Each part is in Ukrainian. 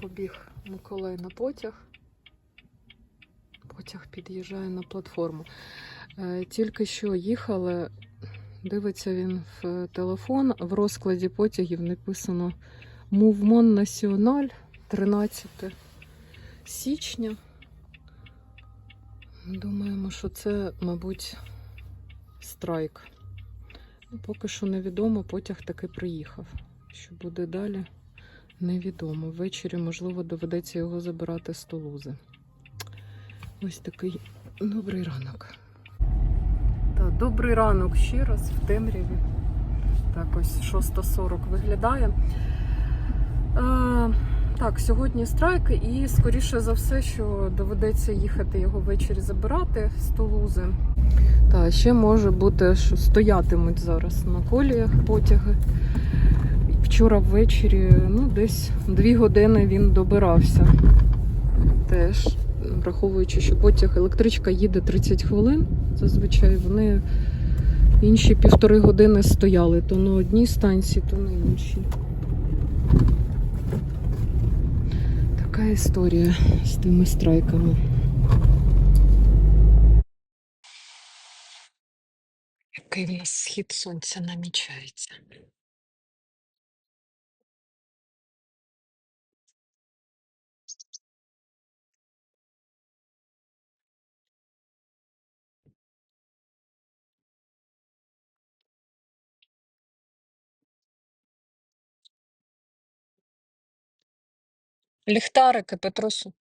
побіг Миколай на потяг. Потяг під'їжджає на платформу. Е, Тільки що їхали, дивиться він в телефон. В розкладі потягів написано Mouvement National 13 січня. Думаємо, що це, мабуть, страйк. Ну, Поки що невідомо, потяг таки приїхав. Що буде далі, невідомо. Ввечері, можливо, доведеться його забирати з Тулузи. Ось такий добрий ранок. Так, добрий ранок ще раз в темряві. Так, ось 6.40 виглядає. Е, так, сьогодні страйк, і скоріше за все, що доведеться їхати його ввечері забирати з Тулузи. Та ще може бути, що стоятимуть зараз на коліях потяги. Вчора ввечері, ну, десь дві години він добирався. Теж, враховуючи, що потяг електричка їде 30 хвилин, зазвичай вони інші півтори години стояли то на одній станції, то на іншій. Така історія з тими страйками. Який в нас схід сонця намічається. Ліхтарики, Петросу.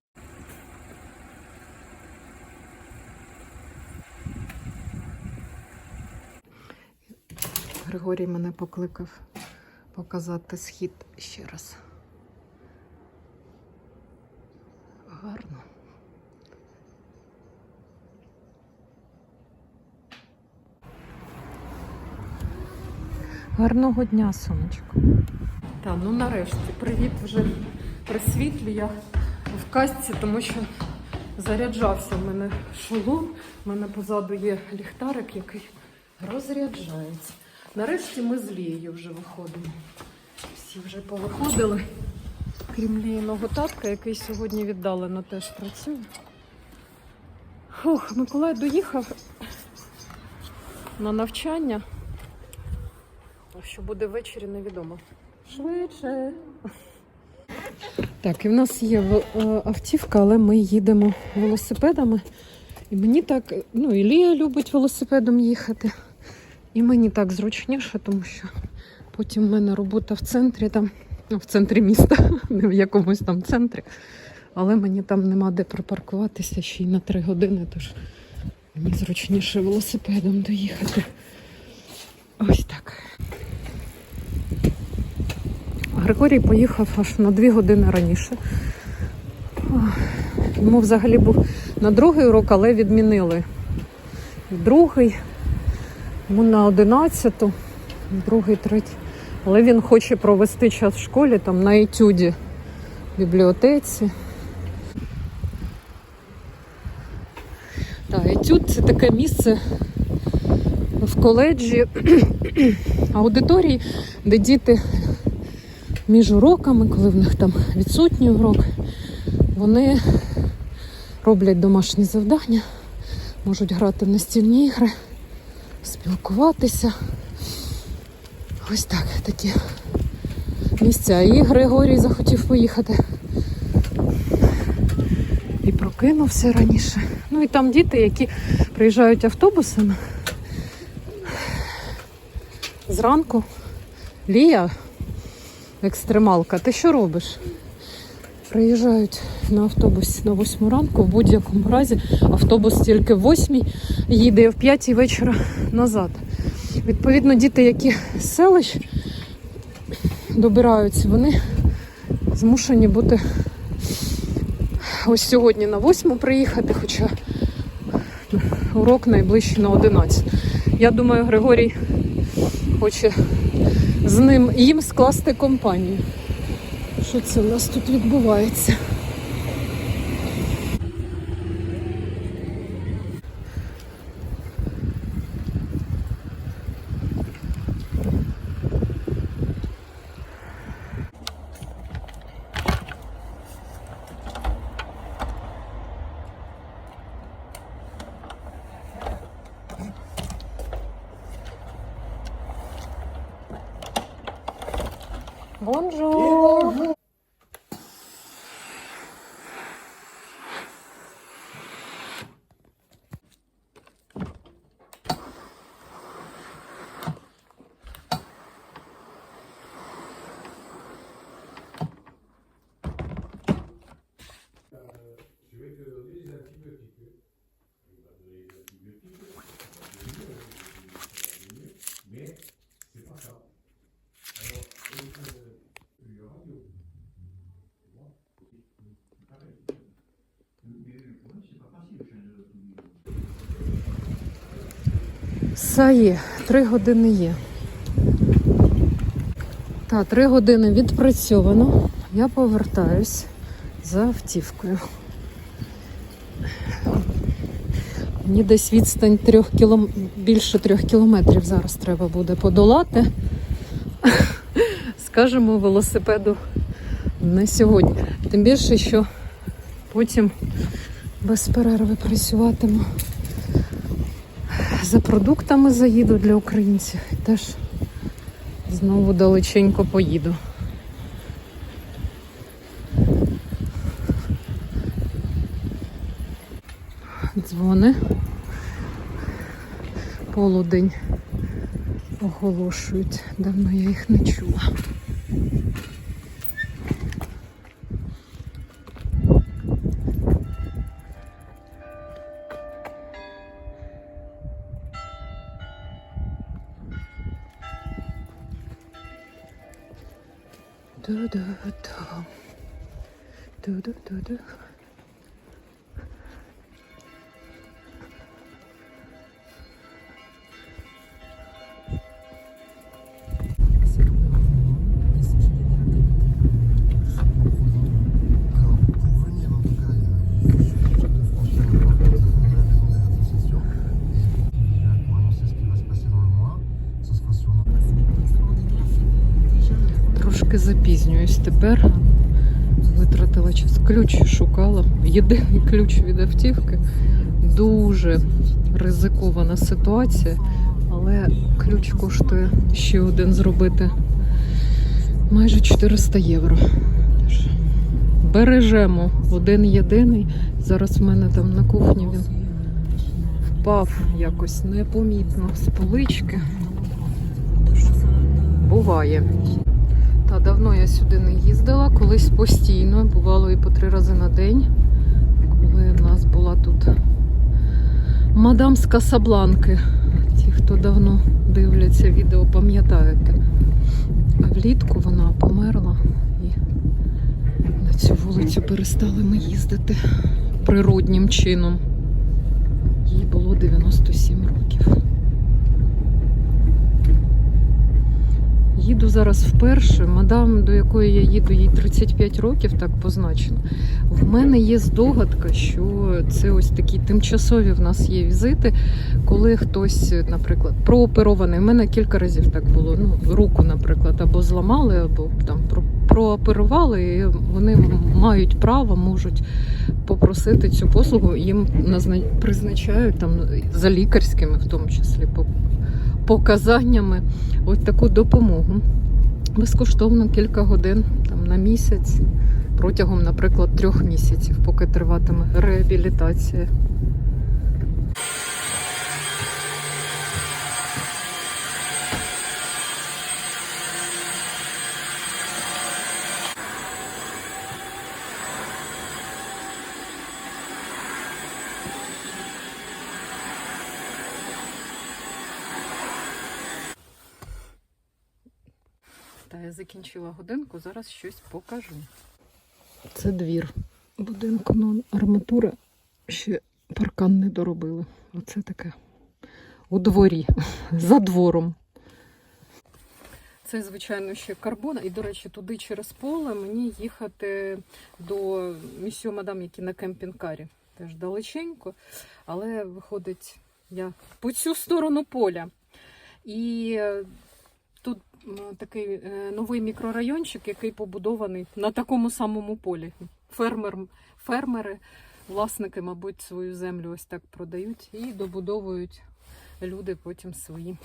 Григорій мене покликав показати схід ще раз. Гарно. Гарного дня, сонечко. Та, ну нарешті, привіт вже при світлі. Я в касці, тому що заряджався в мене шолом. У мене позаду є ліхтарик, який розряджається. Нарешті ми з Лією вже виходимо. Всі вже повиходили. Крім Ліїного татка, який сьогодні віддалено теж працює. Фух, Миколай доїхав на навчання. А що буде ввечері, невідомо. Швидше. Так, і в нас є е, автівка, але ми їдемо велосипедами. І мені так, ну, і Лія любить велосипедом їхати. І мені так зручніше, тому що потім в мене робота в центрі, там, ну, в центрі міста, не в якомусь там центрі. Але мені там нема де припаркуватися ще й на три години, тож мені зручніше велосипедом доїхати. Ось так. Григорій поїхав аж на дві години раніше. Йому взагалі був на другий урок, але відмінили. Другий, йому на одинадцяту, другий, третій. Але він хоче провести час в школі там на етюді в бібліотеці. Так, етюд це таке місце в коледжі аудиторії, де діти між уроками, коли в них там відсутній урок, вони роблять домашні завдання, можуть грати в настільні ігри, спілкуватися. Ось так, такі місця. І Григорій захотів поїхати. І прокинувся раніше. Ну і там діти, які приїжджають автобусами. Зранку Лія екстремалка, ти що робиш? Приїжджають на автобус на 8 ранку, в будь-якому разі автобус тільки в 8 їде в 5 вечора назад. Відповідно, діти, які з селищ добираються, вони змушені бути ось сьогодні на 8 приїхати, хоча урок найближчий на 11. Я думаю, Григорій хоче з ним їм скласти компанію. Що це у нас тут відбувається? Все є, три години є. Та, три години відпрацьовано. Я повертаюсь за автівкою. Мені десь відстань трьох кілом... більше трьох кілометрів зараз треба буде подолати. Скажемо, велосипеду не сьогодні. Тим більше, що потім без перерви працюватиму. За продуктами заїду для українців і теж знову далеченько поїду. Дзвони. Полудень оголошують. Давно я їх не чула. Запізнююсь тепер. Витратила час. Ключ шукала. Єдиний ключ від автівки. Дуже ризикована ситуація, але ключ коштує ще один зробити майже 400 євро. Бережемо один єдиний. Зараз в мене там на кухні він впав якось непомітно з полички. Буває. Та давно я сюди не їздила, колись постійно, бувало і по три рази на день, коли в нас була тут мадам з Касабланки. Ті, хто давно дивляться відео, пам'ятаєте. А влітку вона померла і на цю вулицю перестали ми їздити природнім чином. Їй було 97 років. Їду зараз вперше. Мадам, до якої я їду, їй 35 років, так позначено. В мене є здогадка, що це ось такі тимчасові в нас є візити, коли хтось, наприклад, прооперований. У мене кілька разів так було. Ну, руку, наприклад, або зламали, або там про- прооперували, і вони мають право, можуть попросити цю послугу. Їм призначають там за лікарськими, в тому числі, показаннями ось таку допомогу. Безкоштовно кілька годин там, на місяць, протягом, наприклад, трьох місяців, поки триватиме реабілітація. Та я годинку, зараз щось покажу. Це двір будинку, ну арматура ще паркан не доробили. Оце таке у дворі, за двором. Це, звичайно, ще карбон. І, до речі, туди через поле мені їхати до місьо мадам, які на кемпінг-карі. Теж далеченько. Але виходить, я по цю сторону поля. І такий е, новий мікрорайончик, який побудований на такому самому полі. Фермер, фермери, власники, мабуть, свою землю ось так продають і добудовують люди потім свої,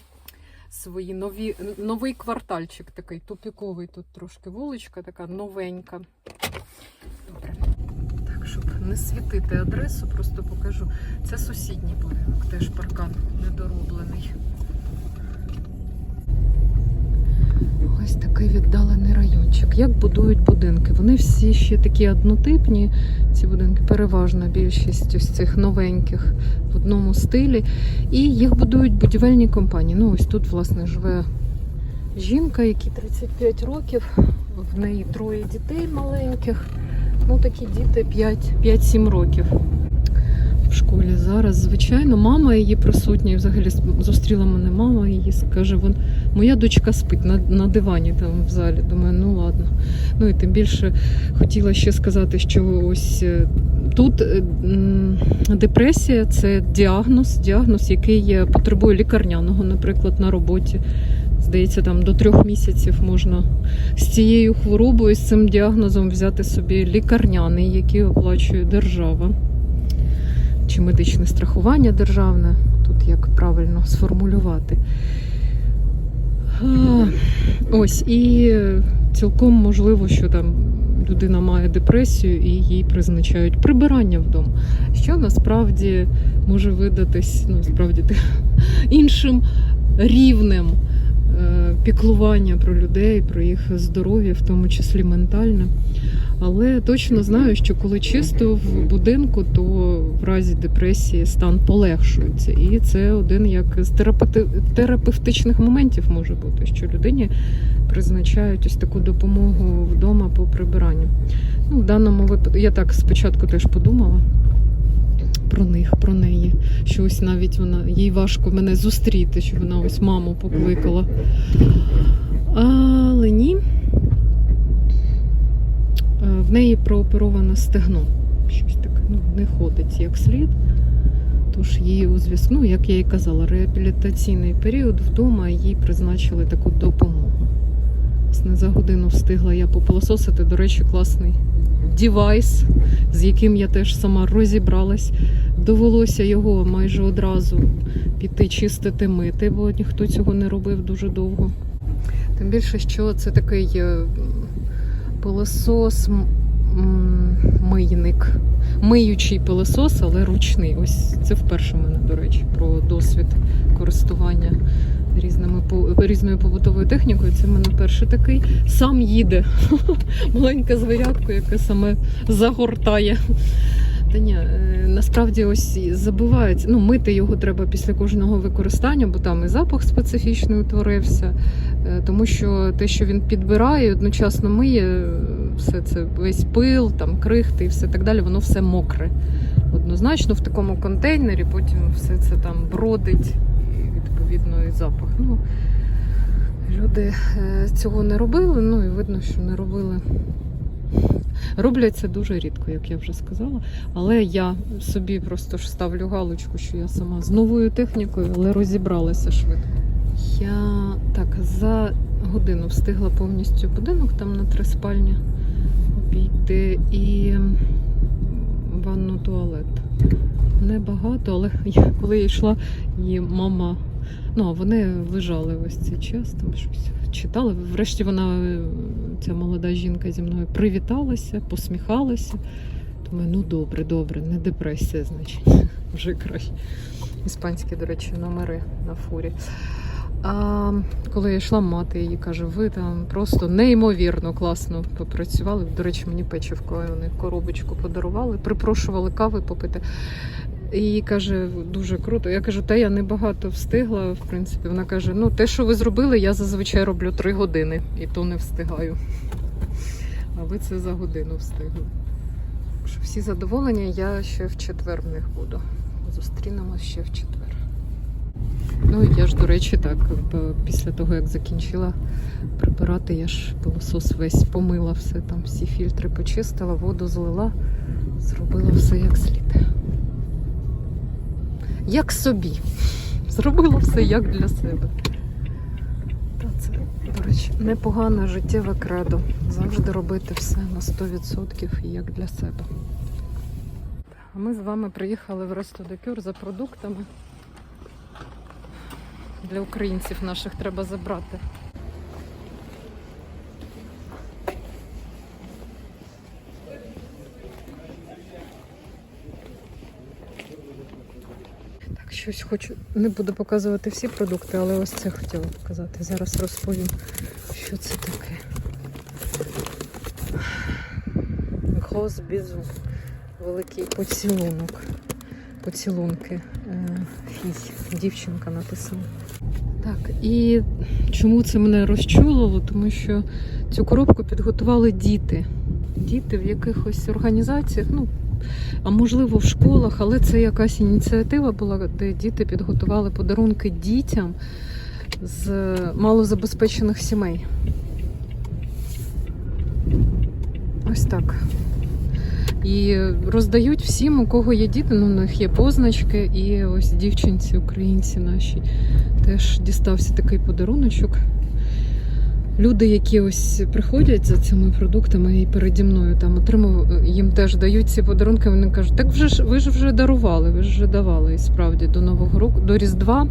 свої нові, новий квартальчик такий тупіковий. Тут трошки вуличка, така новенька. Добре. Так, щоб не світити адресу, просто покажу. Це сусідній будинок, теж паркан недороблений. Ось такий віддалений райончик. Як будують будинки? Вони всі ще такі однотипні, ці будинки, переважна більшість ось цих новеньких в одному стилі. І їх будують будівельні компанії. Ну, ось тут, власне, живе жінка, якій 35 років, в неї троє дітей маленьких. Ну, такі діти 5-7 років. Школі зараз, звичайно, мама її присутня, і взагалі зустріла мене мама її, скаже, вон, моя дочка спить на, на дивані там в залі. Думаю, ну ладно. Ну і тим більше хотіла ще сказати, що ось е, тут е, депресія це діагноз, діагноз, який е, потребує лікарняного, наприклад, на роботі. Здається, там до трьох місяців можна з цією хворобою, з цим діагнозом взяти собі лікарняний, який оплачує держава. Чи медичне страхування державне, тут як правильно сформулювати. А, Ось, і цілком можливо, що там людина має депресію і їй призначають прибирання вдома, що насправді може видатись ну, справді іншим рівнем піклування про людей, про їх здоров'я, в тому числі ментальне. Але точно знаю, що коли чисто в будинку, то в разі депресії стан полегшується. І це один як з терапевти- терапевтичних моментів може бути, що людині призначають ось таку допомогу вдома по прибиранню. Ну, в даному випадку я так спочатку теж подумала. Про них, про неї. Що ось навіть вона їй важко мене зустріти, що вона ось маму покликала. Але ні. Е, В неї прооперовано стегно. Щось таке, ну, не ходить як слід. Тож їй у зв'язку, ну, як я і казала, реабілітаційний період вдома їй призначили таку допомогу. Власне, за годину встигла я попилососити. До речі, класний девайс, з яким я теж сама розібралась. Довелося його майже одразу піти чистити, мити, бо ніхто цього не робив дуже довго. Тим більше, що це такий е, пилосос, мийник. Миючий пилосос, але ручний. Ось це вперше в мене, до речі, про досвід користування різними різною побутовою технікою. Це в мене перший такий. Сам їде. Маленька звірятка, яке саме загортає. Та ні, е, насправді ось забувається. Ну, мити його треба після кожного використання, бо там і запах специфічний утворився. Е, Тому що те, що він підбирає, одночасно миє е, все це весь пил, там крихти і все так далі, воно все мокре. Однозначно в такому контейнері, потім все це там бродить, відповідно і запах. Ну, люди е, цього не робили, ну і видно, що не робили. Роблять це дуже рідко, як я вже сказала. Але я собі просто ж ставлю галочку, що я сама з новою технікою, але розібралася швидко. Я так за годину встигла повністю будинок там на три спальні обійти і ванну туалет. Небагато, але я, коли я йшла, її мама. Ну, а вони лежали весь цей час, там щось читали. Врешті вона, ця молода жінка зі мною привіталася, посміхалася. Думаю, ну добре, добре, не депресія, значить, вже краще. Іспанські, до речі, номери на фурі. А коли я йшла, мати її каже, ви там просто неймовірно класно попрацювали. До речі, мені печивко вони коробочку подарували, припрошували кави попити. І каже, дуже круто. Я кажу, та я небагато встигла. В принципі, вона каже: ну, те, що ви зробили, я зазвичай роблю три години, і то не встигаю. А ви це за годину встигли. Що всі задоволені, я ще в четвер в них буду. Зустрінемось ще в четвер. Ну я ж, до речі, так, після того, як закінчила прибирати, я ж пилосос весь помила все, там всі фільтри почистила, воду злила, зробила все як слід. Як собі. Зробила все як для себе. Та це, до речі, непогане життєве кредо. Завжди робити все на 100% як для себе. А ми з вами приїхали в Ресто де за продуктами. для українців наших треба забрати. Так, щось хочу. Не буду показувати всі продукти, але ось це хотіла показати. Зараз розповім, що це таке. Госбізу. Великий поцілунок. Поцілунки. Е, Фій. Дівчинка написала. Так, і чому це мене розчулило? Тому що цю коробку підготували діти. Діти в якихось організаціях, ну, а можливо в школах, але це якась ініціатива була, де діти підготували подарунки дітям з малозабезпечених сімей. Ось так. І роздають всім, у кого є діти, ну, у них є позначки, і ось дівчинці, українці наші, теж дістався такий подаруночок. Люди, які ось приходять за цими продуктами і переді мною там отримав, їм теж дають ці подарунки. Вони кажуть, так вже ж ви ж вже дарували, ви ж вже давали. І справді до Нового року, до Різдва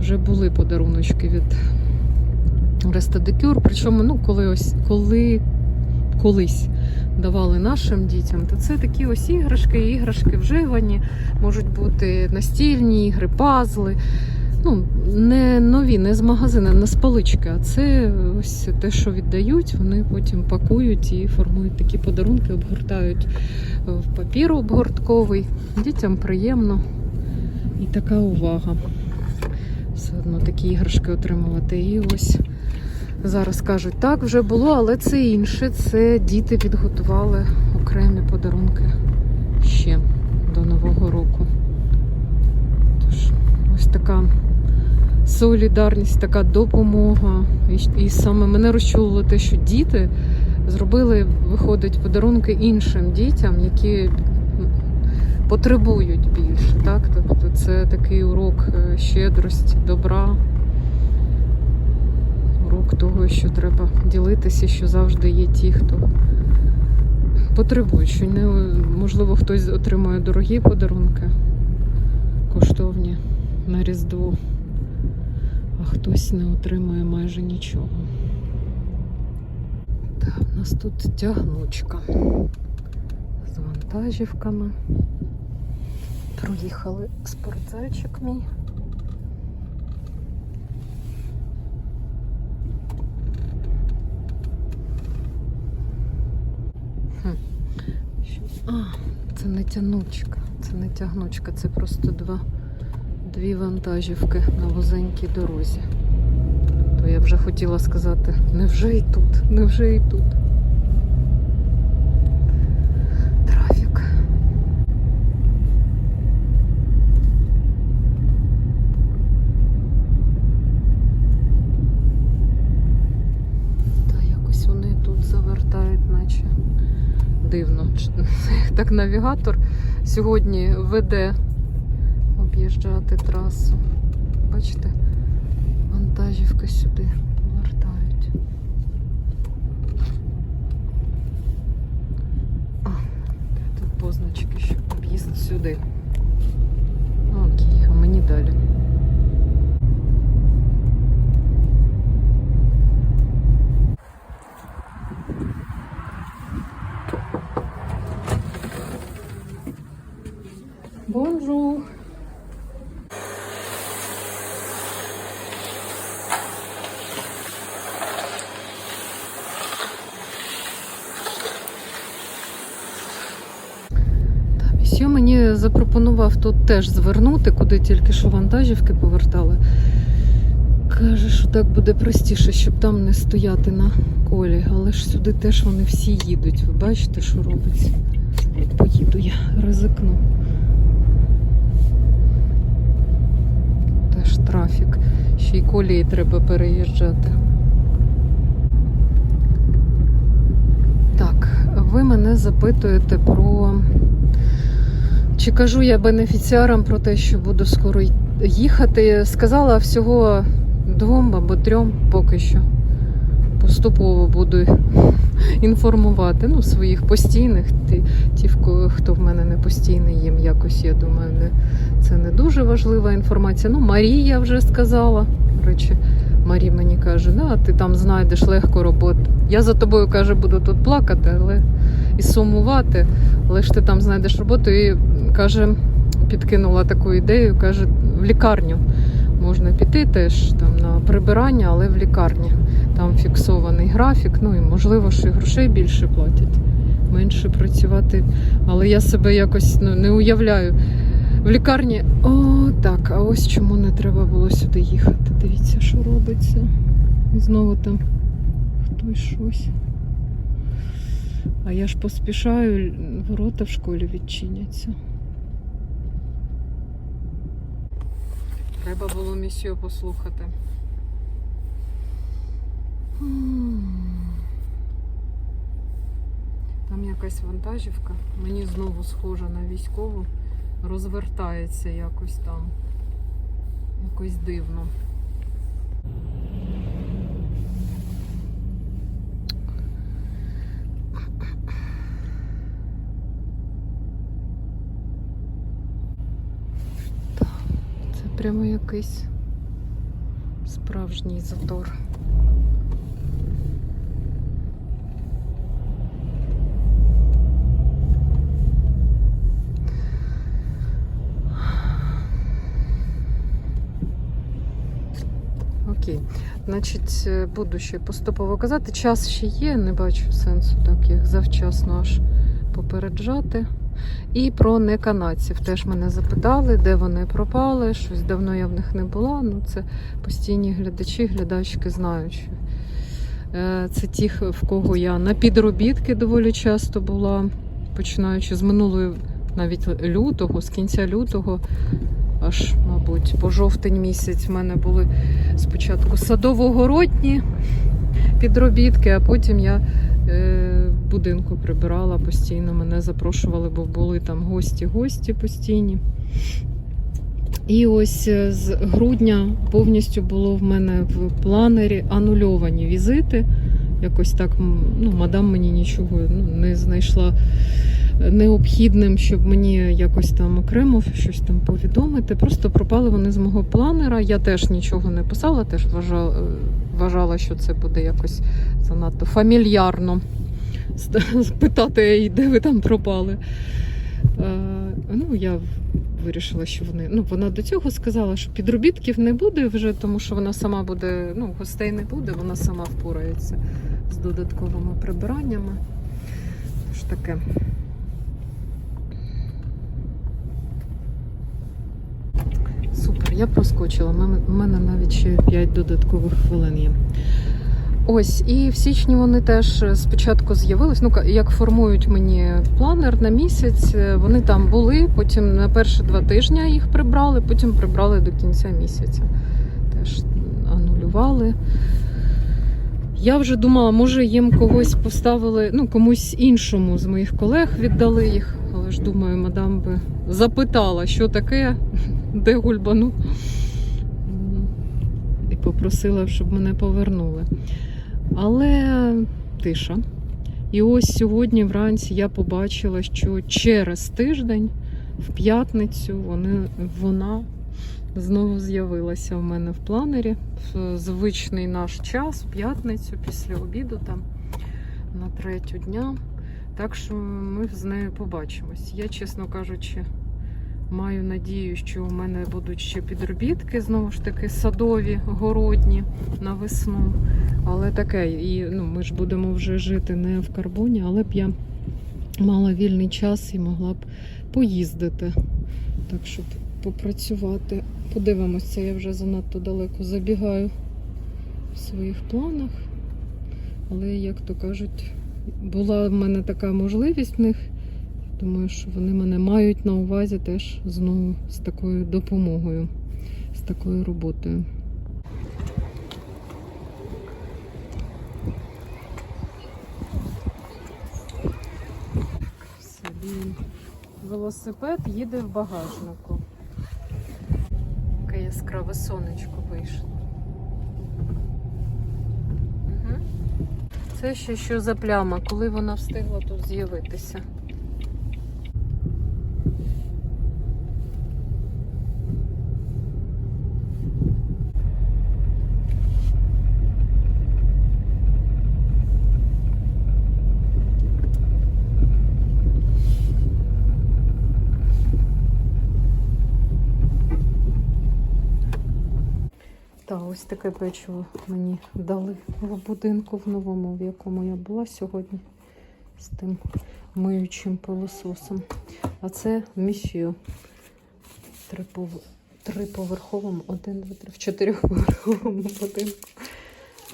вже були подаруночки від Рестадикюр. Причому, ну, коли ось коли колись давали нашим дітям, то це такі ось іграшки, іграшки вживані, можуть бути настільні ігри, пазли. Ну, не нові, не з магазину, не з палички, а це ось те, що віддають, вони потім пакують і формують такі подарунки, обгортають в папір обгортковий. Дітям приємно і така увага. Все одно такі іграшки отримувати. І ось зараз кажуть, так, вже було, але це інше. Це діти підготували окремі подарунки ще до Нового року. Тож, ось така солідарність, така допомога. І, і саме мене розчулило те, що діти зробили, виходить, подарунки іншим дітям, які потребують більше. Так? Тобто це такий урок е, щедрості, добра. Урок того, що треба ділитися, що завжди є ті, хто потребують, що не можливо хтось отримує дорогі подарунки, коштовні на Різдво, а хтось не отримує майже нічого. Так, у нас тут тягнучка з вантажівками. Проїхали спортзальчик мій. А, це не тянучка, це не тягнучка, це просто два, дві вантажівки на вузенькій дорозі. То я вже хотіла сказати, невже і тут, невже і тут. Трафік. Та якось вони тут завертають, наче дивно. Так навігатор сьогодні веде об'їжджати трасу. Бачите, вантажівки сюди повертають. А, тут позначки, що об'їзд сюди. Окей, а мені далі. Бонжур. Та, Місьо мені тут теж звернути, куди тільки що вантажівки повертали. Каже, що так буде простіше, щоб там не стояти на колі. Але ж сюди теж вони всі їдуть. Ви бачите, що робиться? Поїду я, ризикну. Теж трафік. Ще й колії треба переїжджати. Так, ви мене запитуєте про. Чи кажу я бенефіціарам про те, що буду скоро їхати? Сказала всього двом або трьом поки що. Поступово буду інформувати ну, своїх постійних, ті, ті, хто в мене не постійний, їм якось, я думаю, не, це не дуже важлива інформація. Ну, Марія вже сказала. До речі, Марі мені каже, да, ти там знайдеш легко роботу. Я за тобою каже, буду тут плакати, але і сумувати, але ж ти там знайдеш роботу і каже, підкинула таку ідею, каже, в лікарню можна піти теж там на прибирання, але в лікарні. Там фіксований графік, ну і можливо, що і грошей більше платять, менше працювати. Але я себе якось ну, не уявляю. В лікарні. О, так, а ось чому не треба було сюди їхати. Дивіться, що робиться. І знову там хтось щось. А я ж поспішаю, ворота в школі відчиняться. Треба було місію послухати. Там якась вантажівка, мені знову схожа на військову, розвертається якось там. Якось дивно. Прямо якийсь справжній затор. Окей. Значить, е, буду ще поступово казати. Час ще є, не бачу сенсу так їх завчасно аж попереджати. І про неканадців теж мене запитали, де вони пропали. Щось давно я в них не була. Ну, це постійні глядачі, глядачки знають. Е, це ті, в кого я на підробітки доволі часто була, починаючи з минулої навіть лютого, з кінця лютого, аж, мабуть, по жовтень місяць в мене були спочатку садово-городні підробітки, а потім я е, будинку прибирала постійно. Мене запрошували, бо були там гості-гості постійні. І ось е, з грудня повністю було в мене в планері анульовані візити. Якось так, ну, мадам мені нічого ну, не знайшла необхідним, щоб мені якось там окремо щось там повідомити. Просто пропали вони з мого планера. Я теж нічого не писала, теж вважала, вважала що це буде якось занадто фамільярно спитати, «Ей, де ви там пропали. Е, ну, я вирішила, що вони. Ну, вона до цього сказала, що підробітків не буде вже, тому що вона сама буде, ну, гостей не буде, вона сама впорається з додатковими прибираннями. Тож таке. Супер, я проскочила. У мене навіть ще 5 додаткових хвилин є. Ось, і в січні вони теж спочатку з'явились. Ну, як формують мені планер на місяць, е, вони там були, потім на перші два тижні їх прибрали, потім прибрали до кінця місяця. Теж анулювали. Я вже думала, може їм когось поставили, ну, комусь іншому з моїх колег віддали їх. Але ж думаю, мадам би запитала, що таке, де гульбану. І попросила, щоб мене повернули. Але тиша. І ось сьогодні вранці я побачила, що через тиждень, в п'ятницю, вони, вона знову з'явилася в мене в планері в звичний наш час, в п'ятницю, після обіду, там на третю дня. Так що ми з нею побачимось. Я, чесно кажучи, маю надію, що у мене будуть ще підробітки, знову ж таки, садові, городні на весну. Але таке, і ну, ми ж будемо вже жити не в карбоні, але б я мала вільний час і могла б поїздити. Так що попрацювати. Подивимося, я вже занадто далеко забігаю в своїх планах. Але, як то кажуть, була в мене така можливість в них. Думаю, що вони мене мають на увазі теж знову з такою допомогою, з такою роботою. Велосипед їде в багажнику. Яке яскраве сонечко вийшло. Це ще що за пляма, коли вона встигла тут з'явитися. Ось таке печиво мені дали в будинку в новому, в якому я була сьогодні з тим миючим пилососом. А це міщу. Трипов... Триповерховому, один, два, три, в чотирьохповерховому будинку.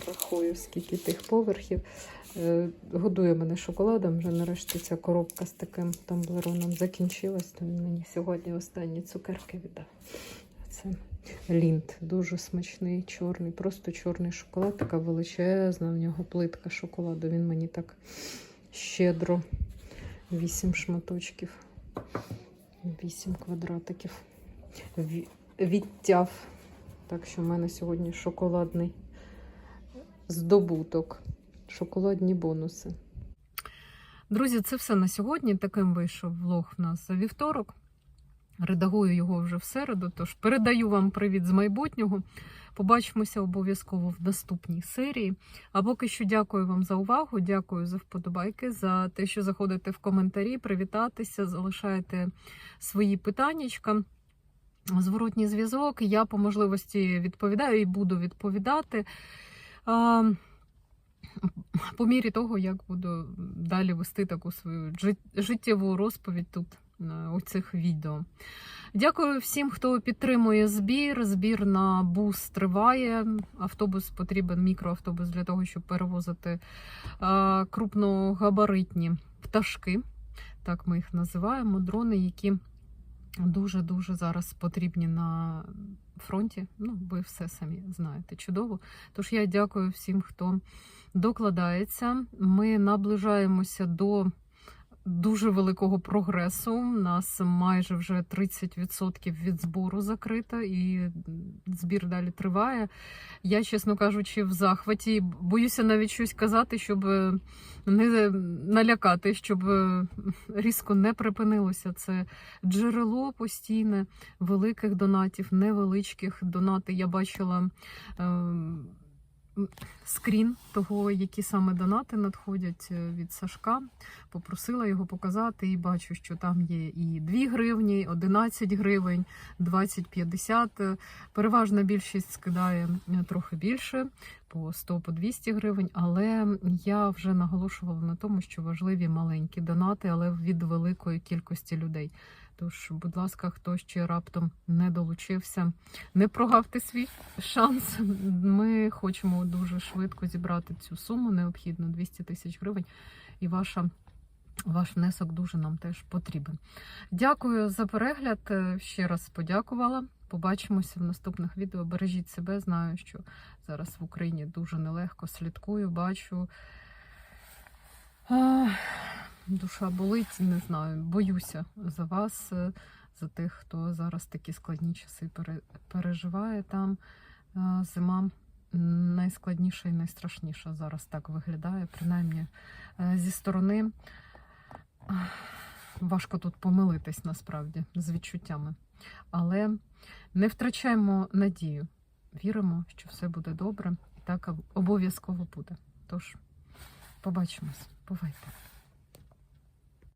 Рахую, скільки тих поверхів. Е, Годує мене шоколадом. Вже нарешті ця коробка з таким тамблероном закінчилась, то він мені сьогодні останні цукерки віддав. Це лінт, дуже смачний, чорний, просто чорний шоколад, така величезна в нього плитка шоколаду. Він мені так щедро. Вісім шматочків, вісім квадратиків. Відтяв. Так що в мене сьогодні шоколадний здобуток, шоколадні бонуси. Друзі, це все на сьогодні. Таким вийшов влог в нас вівторок. Редагую його вже в середу, тож передаю вам привіт з майбутнього. Побачимося обов'язково в наступній серії. А поки що дякую вам за увагу, дякую за вподобайки, за те, що заходите в коментарі, привітатися, залишаєте свої питаннячка. Зворотній зв'язок. Я по можливості відповідаю і буду відповідати. По мірі того, як буду далі вести таку свою життєву розповідь тут у цих відео. Дякую всім, хто підтримує збір. Збір на бус триває. Автобус потрібен, мікроавтобус для того, щоб перевозити а, крупногабаритні пташки. Так ми їх називаємо. Дрони, які дуже-дуже зараз потрібні на фронті. Ну, ви все самі знаєте чудово. Тож я дякую всім, хто докладається. Ми наближаємося до дуже великого прогресу. У нас майже вже 30% від збору закрито, і збір далі триває. Я, чесно кажучи, в захваті. Боюся навіть щось казати, щоб е, не налякати, щоб е, різко не припинилося. Це джерело постійне великих донатів, невеличких донати. Я бачила. Скрін того, які саме донати надходять е, від Сашка. Попросила його показати і бачу, що там є і 2 гривні, 11 гривень, 20, 50. Е, Переважна більшість скидає е, трохи більше, по 100, по 200 гривень. Але я вже наголошувала на тому, що важливі маленькі донати, але від великої кількості людей. Тож, будь ласка, хто ще раптом не долучився, не прогавте свій шанс. Ми хочемо дуже швидко зібрати цю суму, необхідно 200 тисяч гривень, і ваша. Ваш внесок дуже нам теж потрібен. Дякую за перегляд. Е, Ще раз подякувала. Побачимося в наступних відео. Бережіть себе. Знаю, що зараз в Україні дуже нелегко. Слідкую, бачу. Душа болить, не знаю. Боюся за вас, е, за тих, хто зараз такі складні часи переживає там. Е, Зима найскладніша і найстрашніша зараз так виглядає, принаймні е, зі сторони. Важко тут помилитись насправді з відчуттями. Але не втрачаємо надію. Віримо, що все буде добре, і так обов'язково буде. Тож, побачимось. Бувайте.